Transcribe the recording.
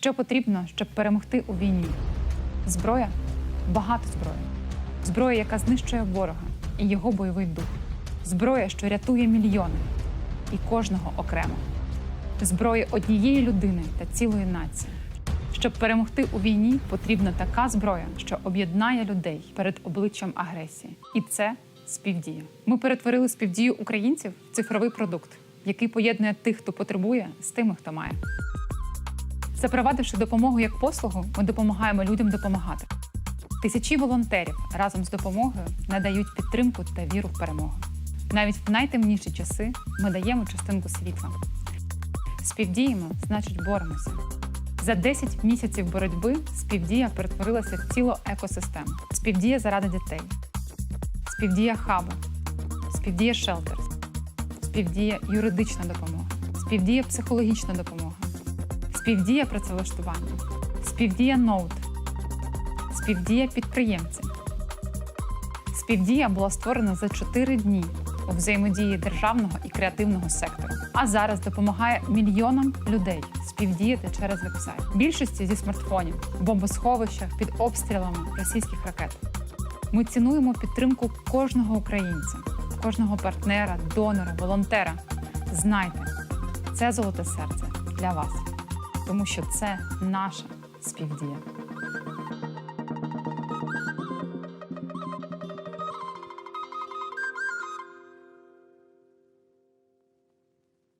Що потрібно, щоб перемогти у війні? Зброя багато зброї. Зброя, яка знищує ворога і його бойовий дух. Зброя, що рятує мільйони і кожного окремо. Зброя однієї людини та цілої нації. Щоб перемогти у війні, потрібна така зброя, що об'єднає людей перед обличчям агресії. І це співдія. Ми перетворили співдію українців в цифровий продукт, який поєднує тих, хто потребує, з тими, хто має. Запровадивши допомогу як послугу, ми допомагаємо людям допомагати. Тисячі волонтерів разом з допомогою надають підтримку та віру в перемогу. Навіть в найтемніші часи ми даємо частинку світла. Співдіємо, значить, боремося. За 10 місяців боротьби співдія перетворилася в цілу екосистему. Співдія заради дітей, співдія хаби, співдія шелтер, співдія юридична допомога, співдія психологічна допомога, співдія працевлаштування, співдія ноут, співдія підприємці. Співдія була створена за 4 дні у взаємодії державного і креативного сектору. А зараз допомагає мільйонам людей співдіяти через вебсайт. Більшості зі смартфонів, в бомбосховищах під обстрілами російських ракет. Ми цінуємо підтримку кожного українця, кожного партнера, донора, волонтера. Знайте, це золоте серце для вас, тому що це наша співдія.